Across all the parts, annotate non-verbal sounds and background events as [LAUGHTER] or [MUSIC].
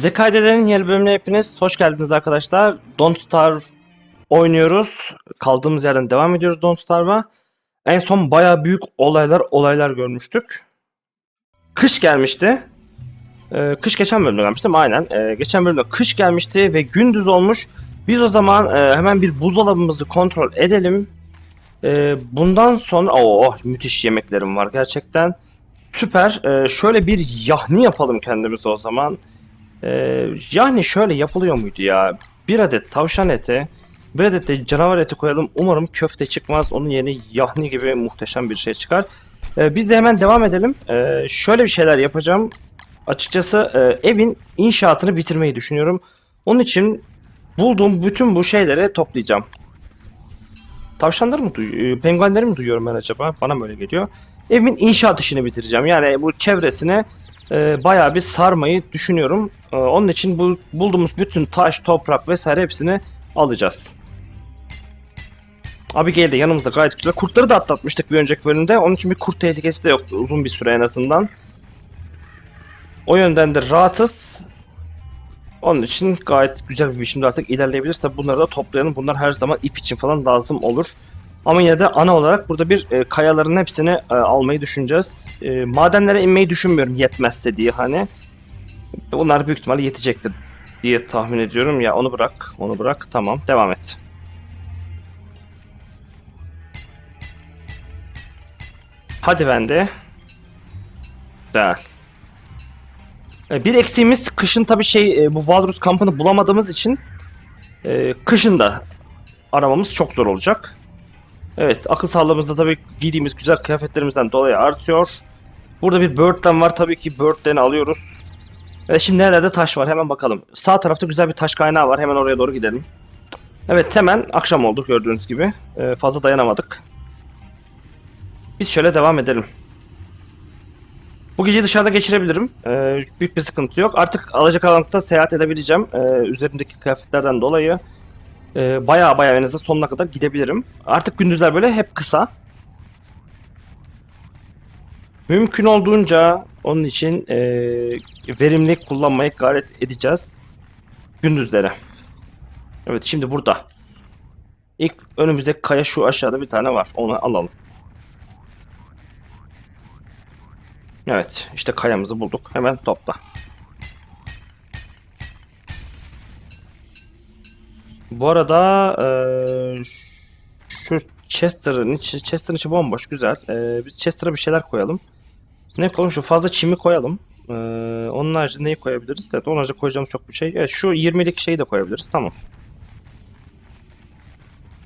Zekaide'lerin yeni bölümüne hepiniz hoş geldiniz arkadaşlar. Don't Starve oynuyoruz. Kaldığımız yerden devam ediyoruz Don't Starve'a. En son baya büyük olaylar olaylar görmüştük. Kış gelmişti. Ee, kış geçen bölümde gelmişti değil mi? Aynen. Ee, geçen bölümde kış gelmişti ve gündüz olmuş. Biz o zaman e, hemen bir buzdolabımızı kontrol edelim. Ee, bundan sonra... Oo, müthiş yemeklerim var gerçekten. Süper. Ee, şöyle bir yahni yapalım kendimize o zaman. Ee, yani şöyle yapılıyor muydu ya? Bir adet tavşan eti, bir adet de canavar eti koyalım. Umarım köfte çıkmaz. Onun yerine yahni gibi muhteşem bir şey çıkar. Ee, biz de hemen devam edelim. Ee, şöyle bir şeyler yapacağım. Açıkçası e, evin inşaatını bitirmeyi düşünüyorum. Onun için bulduğum bütün bu şeyleri toplayacağım. Tavşanları mı duyuyorum? Penguenleri mi duyuyorum ben acaba? Bana mı öyle geliyor? Evin inşaat işini bitireceğim. Yani bu çevresine e, bayağı bir sarmayı düşünüyorum. E, onun için bu bulduğumuz bütün taş, toprak vesaire hepsini alacağız. Abigail de yanımızda gayet güzel. Kurtları da atlatmıştık bir önceki bölümde. Onun için bir kurt tehlikesi de yoktu uzun bir süre en azından. O yönden de rahatız. Onun için gayet güzel bir biçimde artık ilerleyebiliriz. Tabi bunları da toplayalım. Bunlar her zaman ip için falan lazım olur. Ama yine de ana olarak burada bir e, kayaların hepsini e, almayı düşüneceğiz. E, madenlere inmeyi düşünmüyorum yetmezse diye hani. Bunlar büyük ihtimalle yetecektir diye tahmin ediyorum. Ya onu bırak, onu bırak. Tamam, devam et. Hadi bende. Güzel. E, Bir eksiğimiz kışın tabii şey e, bu Walrus kampını bulamadığımız için e, kışın da aramamız çok zor olacak. Evet akıl sağlığımız da tabii giydiğimiz güzel kıyafetlerimizden dolayı artıyor. Burada bir Bird'den var tabii ki Bird'den alıyoruz. Evet şimdi nerede taş var hemen bakalım. Sağ tarafta güzel bir taş kaynağı var hemen oraya doğru gidelim. Evet hemen akşam oldu gördüğünüz gibi. Ee, fazla dayanamadık. Biz şöyle devam edelim. Bu geceyi dışarıda geçirebilirim. Ee, büyük bir sıkıntı yok. Artık alacakaranlıkta seyahat edebileceğim. Ee, üzerimdeki kıyafetlerden dolayı. Ee, bayağı bayağı en azından sonuna kadar gidebilirim. Artık gündüzler böyle hep kısa. Mümkün olduğunca onun için e, verimli kullanmaya gayret edeceğiz. Gündüzlere. Evet şimdi burada. İlk önümüzdeki kaya şu aşağıda bir tane var. Onu alalım. Evet işte kayamızı bulduk. Hemen topla. Bu arada eee, şu Chester'ın içi, Chester'ın içi bomboş güzel. Eee, biz Chester'a bir şeyler koyalım. Ne koyalım şu fazla çimi koyalım. Eee, onun haricinde neyi koyabiliriz? Evet onun haricinde koyacağımız çok bir şey. Evet şu 20'lik şeyi de koyabiliriz tamam.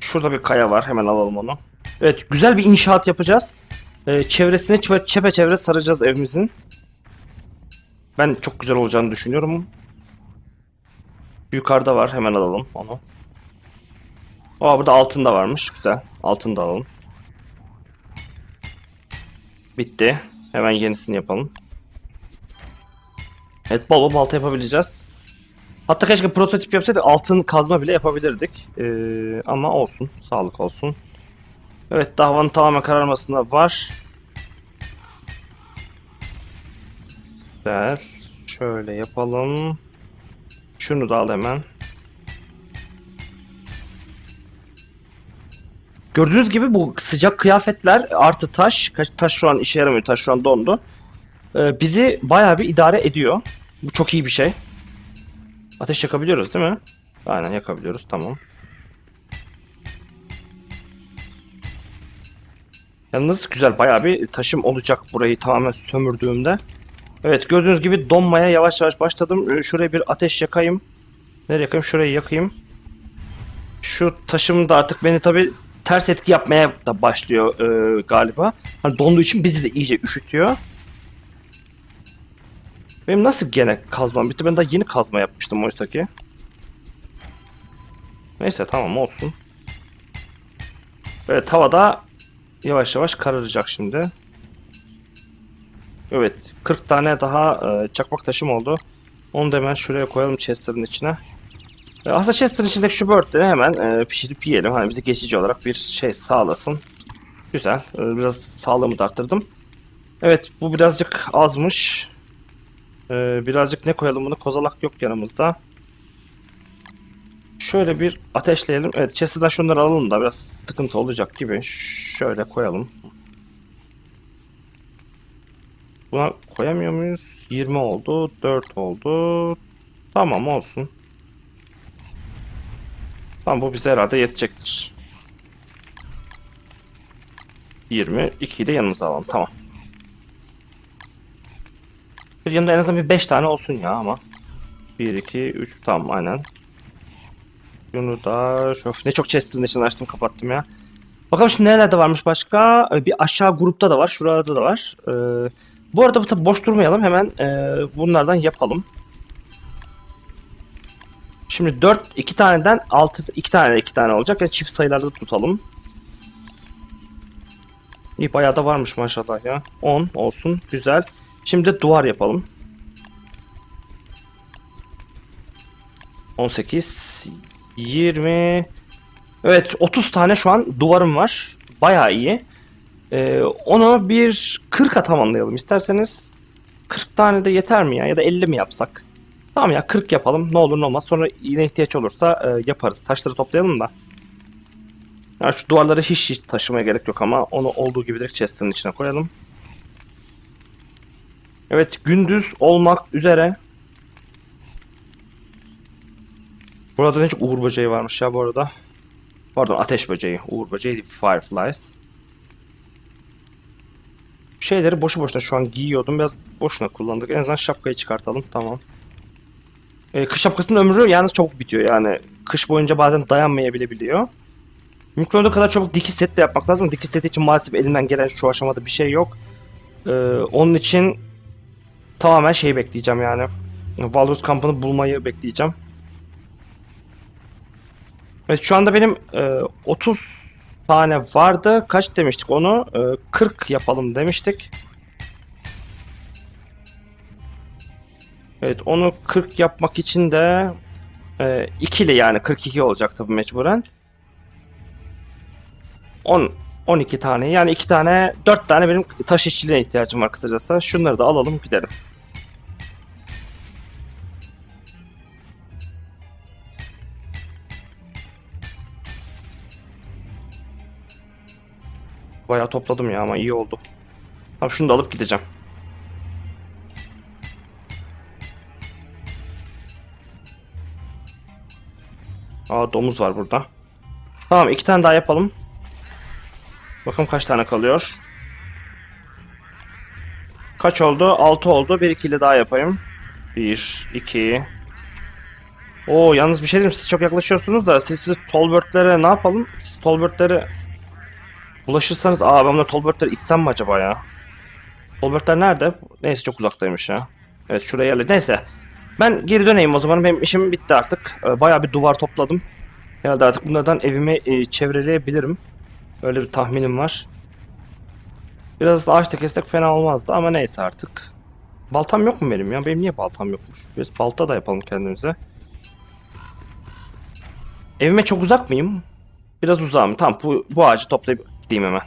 Şurada bir kaya var hemen alalım onu. Evet güzel bir inşaat yapacağız. Eee çevresine çe- çepeçevre saracağız evimizin. Ben çok güzel olacağını düşünüyorum. Yukarıda var hemen alalım onu. Aa burada altın da varmış. Güzel. Altın da alalım. Bitti. Hemen yenisini yapalım. Evet bol bol balta yapabileceğiz. Hatta keşke prototip yapsaydık altın kazma bile yapabilirdik. Ee, ama olsun. Sağlık olsun. Evet davanın tamamen kararmasında var. Güzel. Şöyle yapalım. Şunu da al hemen. Gördüğünüz gibi bu sıcak kıyafetler artı taş, taş şu an işe yaramıyor, taş şu an dondu. Ee, bizi bayağı bir idare ediyor. Bu çok iyi bir şey. Ateş yakabiliyoruz değil mi? Aynen yakabiliyoruz, tamam. Yalnız güzel bayağı bir taşım olacak burayı tamamen sömürdüğümde. Evet gördüğünüz gibi donmaya yavaş yavaş başladım. Ee, Şuraya bir ateş yakayım. Nereye yakayım? Şurayı yakayım. Şu taşım da artık beni tabi ters etki yapmaya da başlıyor e, galiba. Hani donduğu için bizi de iyice üşütüyor. Benim nasıl gene kazmam bitti? Ben daha yeni kazma yapmıştım oysa ki. Neyse tamam olsun. Evet havada yavaş yavaş kararacak şimdi. Evet 40 tane daha e, çakmak taşım oldu. Onu da hemen şuraya koyalım Chester'ın içine. E, aslında Chester'ın içindeki şu birdleri hemen e, pişirip yiyelim. Hani bize geçici olarak bir şey sağlasın. Güzel. E, biraz sağlığımı da arttırdım. Evet bu birazcık azmış. Ee, birazcık ne koyalım bunu? Kozalak yok yanımızda. Şöyle bir ateşleyelim. Evet chest'den şunları alalım da biraz sıkıntı olacak gibi. Şöyle koyalım. Buna koyamıyor muyuz? 20 oldu. 4 oldu. Tamam olsun. Tamam bu bize herhalde yetecektir. 20. 2'yi de yanımıza alalım. Tamam. Bir yanında en azından bir 5 tane olsun ya ama. 1, 2, 3 tamam aynen. Şunu da şöf ne çok chest'in içini açtım kapattım ya. Bakalım şimdi nerelerde varmış başka? Ee, Bir aşağı grupta da var. Şurada da var. Ee, bu arada bu tabi boş durmayalım. Hemen e, bunlardan yapalım. Şimdi 4 2 taneden 6 2 tane 2 tane olacak. Yani çift sayılarda tutalım. İyi bayağı da varmış maşallah ya. 10 olsun. Güzel. Şimdi duvar yapalım. 18 20 Evet 30 tane şu an duvarım var. Bayağı iyi. Ee, onu bir 40'a tamamlayalım isterseniz. 40 tane de yeter mi ya? Ya da 50 mi yapsak? Tamam ya 40 yapalım. Ne olur ne olmaz. Sonra yine ihtiyaç olursa e, yaparız. Taşları toplayalım da. Ya şu duvarları hiç, hiç taşımaya gerek yok ama onu olduğu gibi direkt chest'in içine koyalım. Evet gündüz olmak üzere. Burada ne çok uğur böceği varmış ya bu arada. Pardon ateş böceği. Uğur böceği değil, fireflies. Şeyleri boşu boşuna şu an giyiyordum. Biraz boşuna kullandık. En azından şapkayı çıkartalım. Tamam. Ee, kış şapkasının ömrü yalnız çabuk bitiyor. Yani kış boyunca bazen dayanmayabiliyor. Mümkün kadar çabuk dikiş set de yapmak lazım. Dikiş seti için maalesef elimden gelen şu aşamada bir şey yok. Ee, onun için tamamen şey bekleyeceğim yani. Walrus kampını bulmayı bekleyeceğim. Evet şu anda benim e, 30 tane vardı. Kaç demiştik onu? E, 40 yapalım demiştik. Evet onu 40 yapmak için de e, ikili yani 42 olacak tabii mecburen. 10 12 tane yani 2 tane 4 tane benim taş işçiliğine ihtiyacım var kısacası. Şunları da alalım gidelim. Bayağı topladım ya ama iyi oldu. Tamam şunu da alıp gideceğim. Aa domuz var burada. Tamam iki tane daha yapalım. Bakalım kaç tane kalıyor. Kaç oldu? 6 oldu. 1 2 ile daha yapayım. 1 2 Oo yalnız bir şey diyeyim siz çok yaklaşıyorsunuz da siz, siz Tolbertlere ne yapalım? Siz Tolbertlere Bulaşırsanız aa ben bunları Tolbert'leri itsem mi acaba ya? Tolbert'ler nerede? Neyse çok uzaktaymış ya. Evet şuraya yerle. Neyse. Ben geri döneyim o zaman. Benim işim bitti artık. Ee, Bayağı bir duvar topladım. Herhalde artık bunlardan evimi e, çevreleyebilirim. Öyle bir tahminim var. Biraz da ağaç da fena olmazdı ama neyse artık. Baltam yok mu benim ya? Benim niye baltam yokmuş? Biz balta da yapalım kendimize. Evime çok uzak mıyım? Biraz uzağım. Tamam bu, bu ağacı toplayıp gideyim hemen.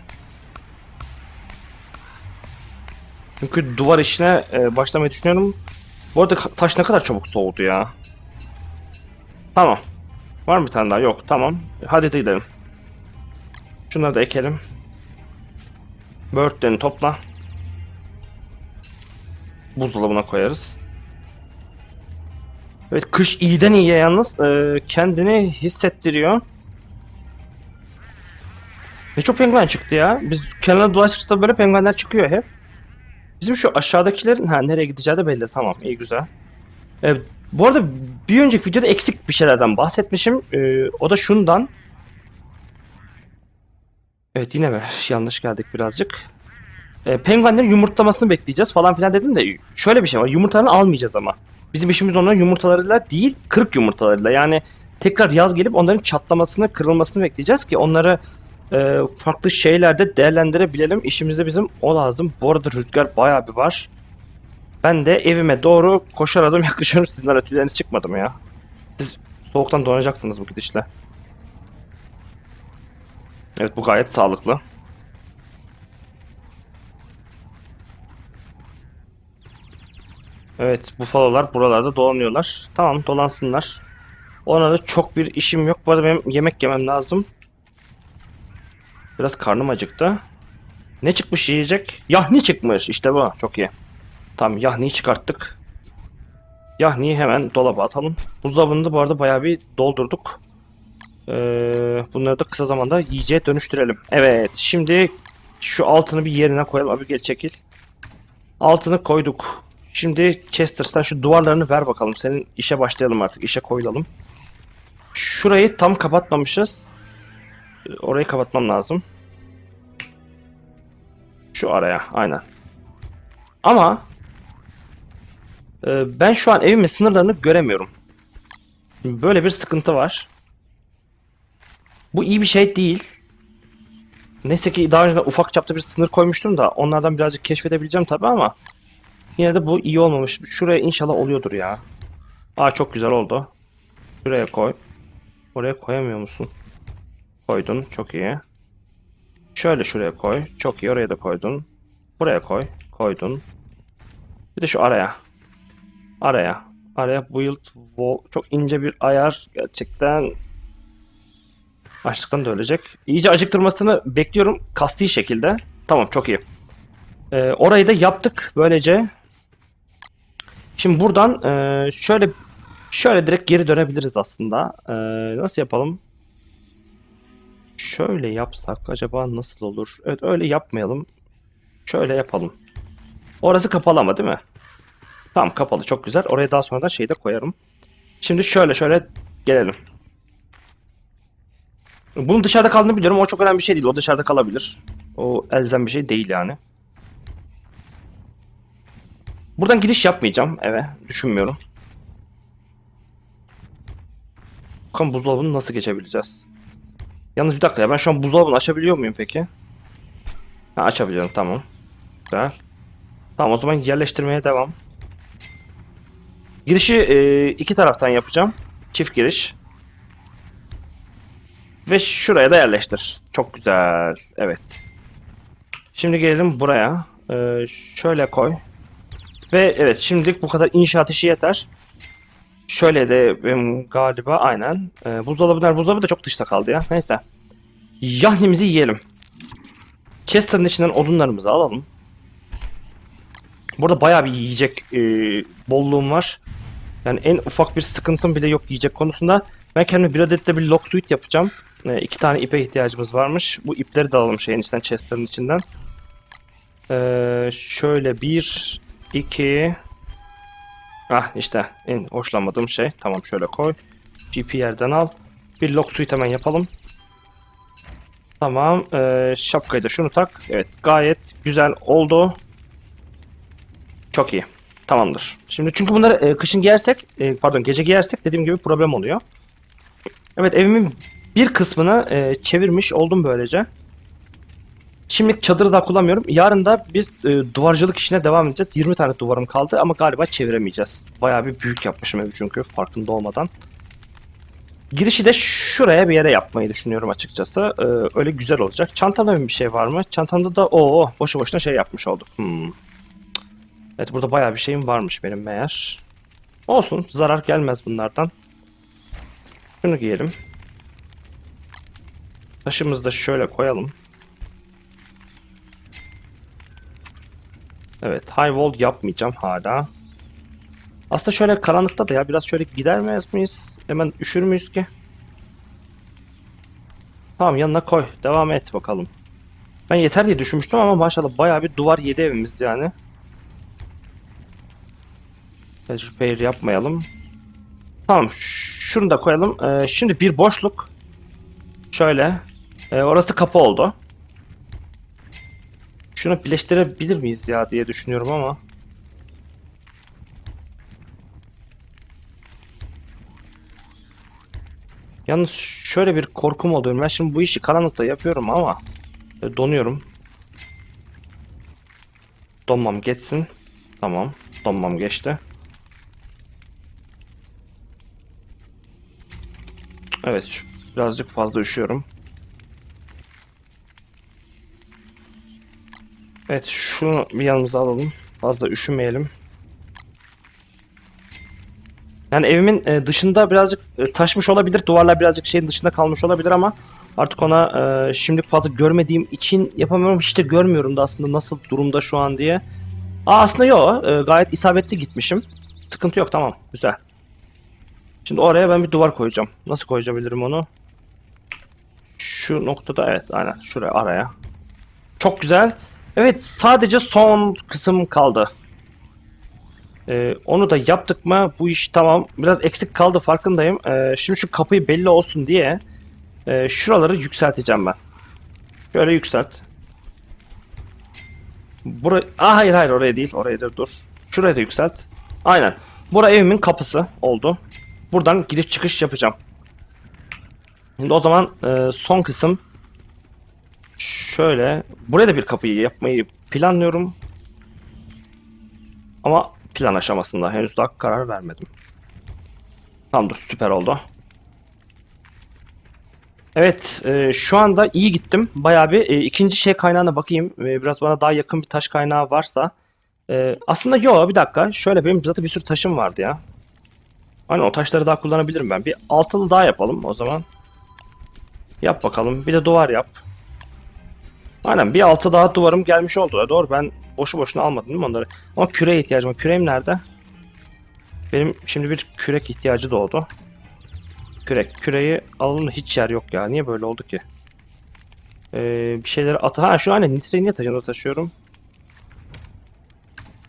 Çünkü duvar işine e, başlamayı düşünüyorum. Bu arada taş ne kadar çabuk soğudu ya. Tamam. Var mı bir tane daha? Yok. Tamam. Hadi de gidelim. Şunları da ekelim. Börtlerini topla. Buzdolabına koyarız. Evet kış iyiden iyiye yalnız e, kendini hissettiriyor. Ne çok penguen çıktı ya. Biz kenara dolaştıkça böyle penguenler çıkıyor hep. Bizim şu aşağıdakilerin ha nereye gideceği de belli. Tamam iyi güzel. Ee, bu arada bir önceki videoda eksik bir şeylerden bahsetmişim. Ee, o da şundan. Evet yine mi? Yanlış geldik birazcık. Ee, penguenlerin yumurtlamasını bekleyeceğiz falan filan dedim de şöyle bir şey var. Yumurtalarını almayacağız ama. Bizim işimiz onların yumurtalarıyla değil kırık yumurtalarıyla. Yani tekrar yaz gelip onların çatlamasını, kırılmasını bekleyeceğiz ki onları e, farklı şeylerde değerlendirebilelim. İşimize bizim o lazım. Bu arada rüzgar bayağı bir var. Ben de evime doğru koşar adım [LAUGHS] yaklaşıyorum. Sizin ötüleriniz çıkmadı mı ya? Siz soğuktan donacaksınız bu gidişle. Evet bu gayet sağlıklı. Evet, bufalolar buralarda dolanıyorlar. Tamam, dolansınlar. Ona da çok bir işim yok. Bu arada benim yemek yemem lazım. Biraz karnım acıktı. Ne çıkmış yiyecek? Yahni çıkmış. İşte bu. Çok iyi. Tamam, yahniyi çıkarttık. Yahniyi hemen dolaba atalım. Buzdolabını da bu arada bayağı bir doldurduk. Ee, bunları da kısa zamanda yiyeceğe dönüştürelim. Evet, şimdi şu altını bir yerine koyalım. Abi gel çekil. Altını koyduk. Şimdi Chester sen şu duvarlarını ver bakalım. Senin işe başlayalım artık. İşe koyulalım. Şurayı tam kapatmamışız. Orayı kapatmam lazım. Şu araya aynen. Ama e, ben şu an evimin sınırlarını göremiyorum. Böyle bir sıkıntı var. Bu iyi bir şey değil. Neyse ki daha önce ufak çapta bir sınır koymuştum da onlardan birazcık keşfedebileceğim tabii ama yine de bu iyi olmamış. Şuraya inşallah oluyordur ya. Aa çok güzel oldu. Şuraya koy. Oraya koyamıyor musun? Koydun. Çok iyi. Şöyle şuraya koy. Çok iyi. Oraya da koydun. Buraya koy. Koydun. Bir de şu araya. Araya. Araya build wall. Çok ince bir ayar. Gerçekten Açlıktan da ölecek. İyice acıktırmasını bekliyorum kasti şekilde. Tamam çok iyi. Ee, orayı da yaptık böylece. Şimdi buradan e, şöyle şöyle direkt geri dönebiliriz aslında. Ee, nasıl yapalım? Şöyle yapsak acaba nasıl olur? Evet öyle yapmayalım. Şöyle yapalım. Orası kapalı ama değil mi? Tamam kapalı çok güzel. Oraya daha sonra da şeyi de koyarım. Şimdi şöyle şöyle gelelim. Bunun dışarıda kaldığını biliyorum. O çok önemli bir şey değil. O dışarıda kalabilir. O elzem bir şey değil yani. Buradan giriş yapmayacağım eve. Düşünmüyorum. Bakalım buzdolabını nasıl geçebileceğiz? Yalnız bir dakika ya ben şu an buzdolabını açabiliyor muyum peki? Ha, açabiliyorum tamam. Güzel. Tamam o zaman yerleştirmeye devam. Girişi e, iki taraftan yapacağım. Çift giriş. Ve şuraya da yerleştir. Çok güzel. Evet. Şimdi gelelim buraya. Ee, şöyle koy. Ve evet şimdilik bu kadar inşaat işi yeter. Şöyle de benim galiba aynen. Ee, buzdolabı nerede? Buzdolabı da çok dışta kaldı ya. Neyse. Yahnimizi yiyelim. Chester'ın içinden odunlarımızı alalım. Burada bayağı bir yiyecek e, bolluğum var. Yani en ufak bir sıkıntım bile yok yiyecek konusunda. Ben kendime bir adet de bir lock suit yapacağım. E, iki tane ipe ihtiyacımız varmış. Bu ipleri de alalım şeyin içinden, chester'ın içinden. Ee, şöyle bir, iki... Ah işte en hoşlanmadığım şey. Tamam şöyle koy. GP yerden al. Bir lock suit hemen yapalım. Tamam. Ee, şapkayı da şunu tak. Evet gayet güzel oldu. Çok iyi. Tamamdır. Şimdi çünkü bunları e, kışın giyersek, e, pardon gece giyersek dediğim gibi problem oluyor. Evet evimin bir kısmını e, çevirmiş oldum böylece. Şimdi çadırı da kullanmıyorum. Yarın da biz e, duvarcılık işine devam edeceğiz. 20 tane duvarım kaldı ama galiba çeviremeyeceğiz. Bayağı bir büyük yapmışım evi çünkü farkında olmadan. Girişi de şuraya bir yere yapmayı düşünüyorum açıkçası. Ee, öyle güzel olacak. Çantamda bir şey var mı? Çantamda da o boşu boşuna şey yapmış olduk. Hmm. Evet burada bayağı bir şeyim varmış benim meğer. Olsun zarar gelmez bunlardan. Şunu giyelim. Taşımızı da şöyle koyalım. Evet, high wall yapmayacağım hala. Aslında şöyle karanlıkta da ya biraz şöyle gider miyiz? Hemen üşür müyüz ki? Tamam yanına koy. Devam et bakalım. Ben yeter diye düşünmüştüm ama maşallah bayağı bir duvar yedi evimiz yani. Repair yapmayalım. Tamam şunu da koyalım. Ee, şimdi bir boşluk. Şöyle. Ee, orası kapı oldu. Şunu birleştirebilir miyiz ya diye düşünüyorum ama. Yalnız şöyle bir korkum oluyor. Ben şimdi bu işi karanlıkta yapıyorum ama donuyorum. Donmam geçsin. Tamam. Donmam geçti. Evet. Birazcık fazla üşüyorum. Evet şunu bir yanımıza alalım. Fazla üşümeyelim. Yani evimin e, dışında birazcık e, taşmış olabilir. Duvarlar birazcık şeyin dışında kalmış olabilir ama artık ona e, şimdilik fazla görmediğim için yapamıyorum. Hiç de görmüyorum da aslında nasıl durumda şu an diye. Aa aslında yok. gayet isabetli gitmişim. Sıkıntı yok tamam. Güzel. Şimdi oraya ben bir duvar koyacağım. Nasıl koyabilirim onu? Şu noktada evet aynen şuraya araya. Çok güzel. Evet sadece son kısım kaldı. Ee, onu da yaptık mı bu iş tamam. Biraz eksik kaldı farkındayım. Ee, şimdi şu kapıyı belli olsun diye e, şuraları yükselteceğim ben. Şöyle yükselt. Buraya... Aa, hayır hayır oraya değil. Oraya da dur. Şuraya da yükselt. Aynen. Bura evimin kapısı oldu. Buradan giriş çıkış yapacağım. Şimdi o zaman e, son kısım şöyle. Buraya da bir kapıyı yapmayı planlıyorum. Ama plan aşamasında henüz daha karar vermedim. Tamamdır süper oldu. Evet e, şu anda iyi gittim. Bayağı bir e, ikinci şey kaynağına bakayım. E, biraz bana daha yakın bir taş kaynağı varsa. E, aslında yok bir dakika. Şöyle benim zaten bir sürü taşım vardı ya. Aynen o taşları daha kullanabilirim ben. Bir altılı daha yapalım o zaman. Yap bakalım. Bir de duvar yap. Aynen bir altı daha duvarım gelmiş oldu. E, doğru ben boşu boşuna almadım değil mi onları? Ama küreye ihtiyacım var. Küreğim nerede? Benim şimdi bir kürek ihtiyacı doğdu. Kürek. Küreği alalım da hiç yer yok ya. Niye böyle oldu ki? Ee, bir şeyleri at. Ha şu an nitreyi niye taşıyorum, taşıyorum?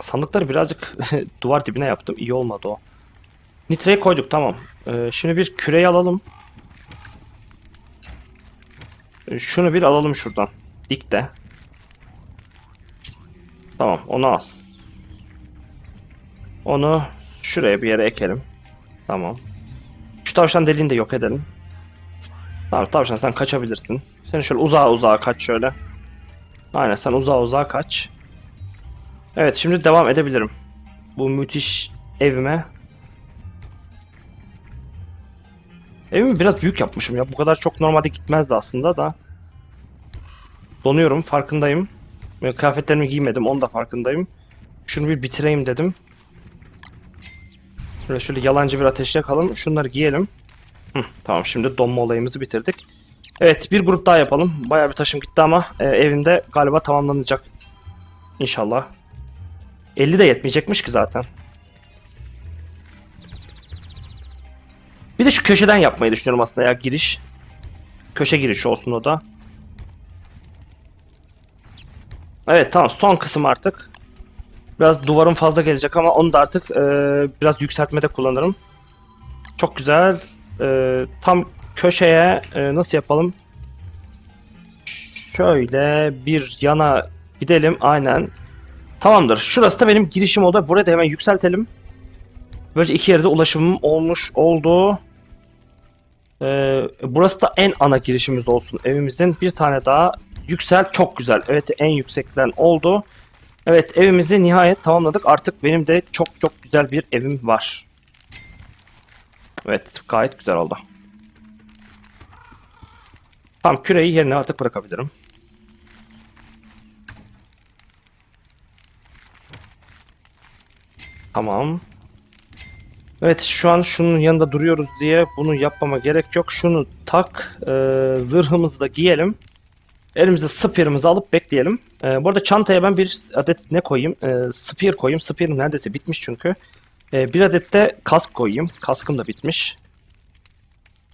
Sandıkları birazcık [LAUGHS] duvar dibine yaptım. İyi olmadı o. Nitreyi koyduk tamam. Ee, şimdi bir küreyi alalım. Ee, şunu bir alalım şuradan. Dik de. Tamam onu al. Onu şuraya bir yere ekelim. Tamam. Şu tavşan deliğini de yok edelim. Tamam tavşan sen kaçabilirsin. Sen şöyle uzağa uzağa kaç şöyle. Aynen sen uzağa uzağa kaç. Evet şimdi devam edebilirim. Bu müthiş evime. Evimi biraz büyük yapmışım ya. Bu kadar çok normalde gitmezdi aslında da. Donuyorum farkındayım. Kıyafetlerimi giymedim onu da farkındayım. Şunu bir bitireyim dedim. Şöyle şöyle yalancı bir ateş yakalım. Şunları giyelim. Hı, tamam şimdi donma olayımızı bitirdik. Evet bir grup daha yapalım. Bayağı bir taşım gitti ama e, evimde galiba tamamlanacak. İnşallah. 50 de yetmeyecekmiş ki zaten. Bir de şu köşeden yapmayı düşünüyorum aslında ya giriş. Köşe girişi olsun o da. Evet tamam son kısım artık. Biraz duvarım fazla gelecek ama onu da artık e, biraz yükseltmede kullanırım. Çok güzel. E, tam köşeye e, nasıl yapalım? Şöyle bir yana gidelim aynen. Tamamdır. Şurası da benim girişim oldu. Burayı da hemen yükseltelim. Böylece iki yerde ulaşımım olmuş oldu. Ee, burası da en ana girişimiz olsun evimizin. Bir tane daha yüksel çok güzel. Evet en yüksekten oldu. Evet evimizi nihayet tamamladık. Artık benim de çok çok güzel bir evim var. Evet gayet güzel oldu. Tamam küreyi yerine artık bırakabilirim. Tamam. Evet şu an şunun yanında duruyoruz diye bunu yapmama gerek yok. Şunu tak. E, zırhımızı da giyelim. Elimize spear'ımızı alıp bekleyelim. E, bu arada çantaya ben bir adet ne koyayım? E, spear koyayım. Spear'ım neredeyse bitmiş çünkü. E, bir adet de kask koyayım. Kaskım da bitmiş.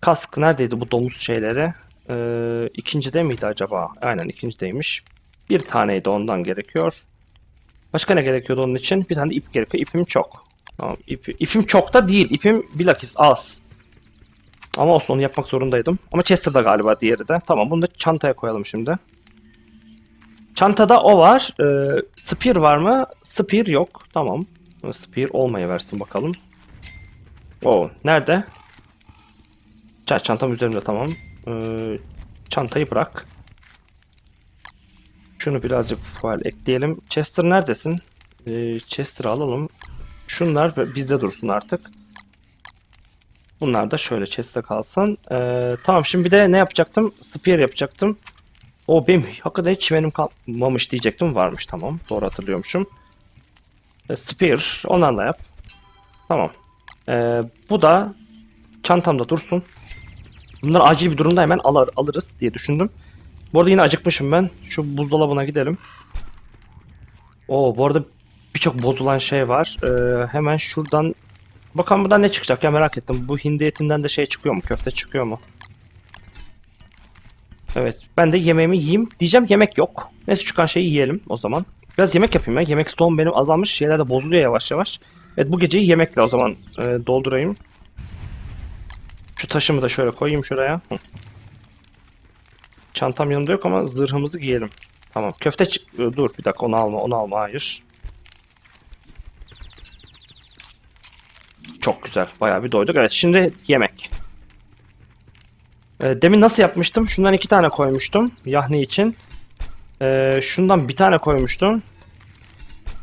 Kask neredeydi bu domuz şeyleri? E, ikincide miydi acaba? Aynen ikincideymiş. Bir taneydi ondan gerekiyor. Başka ne gerekiyordu onun için? Bir tane de ip gerekiyor. İpim çok. Tamam, ip, ipim çok da değil. İpim bilakis az. Ama olsun onu yapmak zorundaydım. Ama Chester'da galiba diğeri de. Tamam bunu da çantaya koyalım şimdi. Çantada o var. Ee, spear var mı? Spear yok. Tamam. Spear olmaya versin bakalım. Oo, nerede? Ç çantam üzerimde tamam. Ee, çantayı bırak. Şunu birazcık fuel ekleyelim. Chester neredesin? Ee, Chester'ı alalım. Şunlar bizde dursun artık. Bunlar da şöyle chest'te kalsın. Ee, tamam şimdi bir de ne yapacaktım? Spear yapacaktım. O benim hakikaten hiç çimenim kalmamış diyecektim. Varmış tamam. Doğru hatırlıyormuşum. Ee, spear onlarla yap. Tamam. Ee, bu da çantamda dursun. Bunlar acil bir durumda hemen alır, alırız diye düşündüm. Bu arada yine acıkmışım ben. Şu buzdolabına gidelim. Oo bu arada birçok bozulan şey var. Ee, hemen şuradan bakalım buradan ne çıkacak ya merak ettim. Bu hindi etinden de şey çıkıyor mu? Köfte çıkıyor mu? Evet. Ben de yemeğimi yiyeyim. Diyeceğim yemek yok. Neyse çıkan şeyi yiyelim o zaman. Biraz yemek yapayım ya. Yemek stoğum benim azalmış. Şeyler de bozuluyor yavaş yavaş. Evet bu geceyi yemekle o zaman e, doldurayım. Şu taşımı da şöyle koyayım şuraya. Çantam yanımda yok ama zırhımızı giyelim. Tamam. Köfte çık... Dur bir dakika onu alma onu alma hayır. Çok güzel. Bayağı bir doyduk. Evet şimdi yemek. E, demin nasıl yapmıştım? Şundan iki tane koymuştum. Yahni için. E, şundan bir tane koymuştum.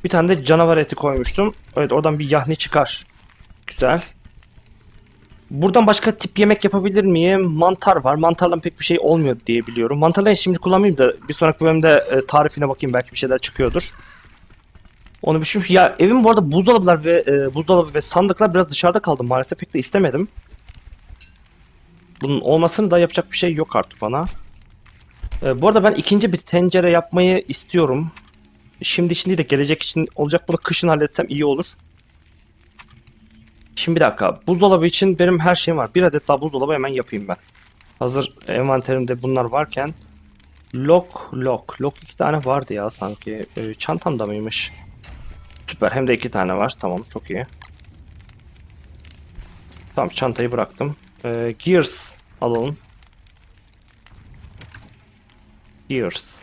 Bir tane de canavar eti koymuştum. Evet oradan bir yahni çıkar. Güzel. Buradan başka tip yemek yapabilir miyim? Mantar var. Mantarla pek bir şey olmuyor diye biliyorum. Mantarları şimdi kullanmayayım da bir sonraki bölümde e, tarifine bakayım belki bir şeyler çıkıyordur. Onu bir düşün. Ya evim bu arada buzdolabılar ve e, buzdolabı ve sandıklar biraz dışarıda kaldı maalesef pek de istemedim. Bunun olmasını da yapacak bir şey yok artık bana. E, bu arada ben ikinci bir tencere yapmayı istiyorum. Şimdi için değil de gelecek için olacak bunu kışın halletsem iyi olur. Şimdi bir dakika. Buzdolabı için benim her şeyim var. Bir adet daha buzdolabı hemen yapayım ben. Hazır envanterimde bunlar varken. Lock, lock. Lock iki tane vardı ya sanki. Ee, çantamda mıymış? Süper. Hem de iki tane var. Tamam çok iyi. Tamam çantayı bıraktım. Ee, gears alalım. Gears.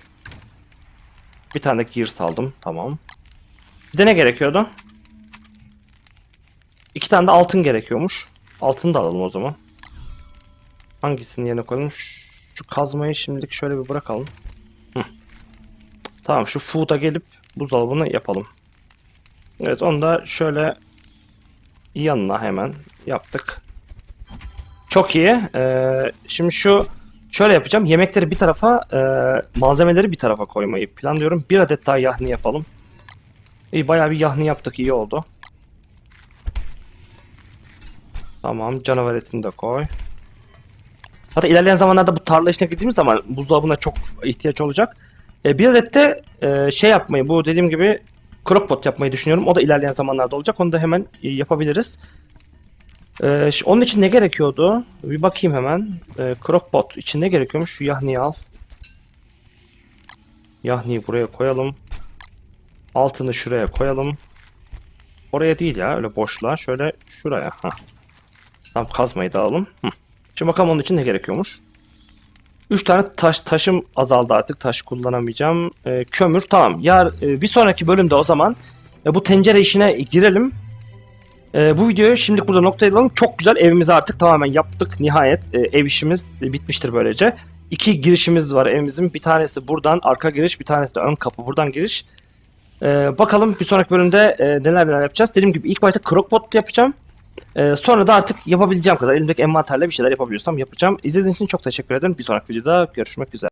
Bir tane de gears aldım. Tamam. Bir de ne gerekiyordu? İki tane de altın gerekiyormuş. Altını da alalım o zaman. Hangisini yerine koyalım? Şu kazmayı şimdilik şöyle bir bırakalım. Hı. Tamam şu food'a gelip buzdolabını yapalım. Evet onu da şöyle yanına hemen yaptık. Çok iyi. Ee, şimdi şu şöyle yapacağım. Yemekleri bir tarafa, e, malzemeleri bir tarafa koymayı planlıyorum. Bir adet daha yahni yapalım. İyi bayağı bir yahni yaptık. iyi oldu. Tamam canavar etini de koy. Hatta ilerleyen zamanlarda bu tarla işine gittiğimiz zaman buzdolabına çok ihtiyaç olacak. E, bir adet de e, şey yapmayı bu dediğim gibi crockpot yapmayı düşünüyorum. O da ilerleyen zamanlarda olacak. Onu da hemen e, yapabiliriz. E, ş- onun için ne gerekiyordu? Bir bakayım hemen. E, crockpot için ne gerekiyormuş? Şu yahniyi al. Yahniyi buraya koyalım. Altını şuraya koyalım. Oraya değil ya öyle boşluğa. Şöyle şuraya. Hah. Tamam kazmayı da alalım. Hı. Şimdi bakalım onun için ne gerekiyormuş. 3 tane taş taşım azaldı artık. Taş kullanamayacağım. Ee, kömür tamam. Yar e, bir sonraki bölümde o zaman e, bu tencere işine girelim. E, bu videoyu şimdilik burada noktalayalım. Çok güzel evimizi artık tamamen yaptık. Nihayet e, ev işimiz e, bitmiştir böylece. İki girişimiz var evimizin. Bir tanesi buradan arka giriş, bir tanesi de ön kapı buradan giriş. E, bakalım bir sonraki bölümde e, neler neler yapacağız. Dediğim gibi ilk başta crockpot yapacağım. Ee, sonra da artık yapabileceğim kadar elimdeki envanterle bir şeyler yapabiliyorsam yapacağım. İzlediğiniz için çok teşekkür ederim. Bir sonraki videoda görüşmek üzere.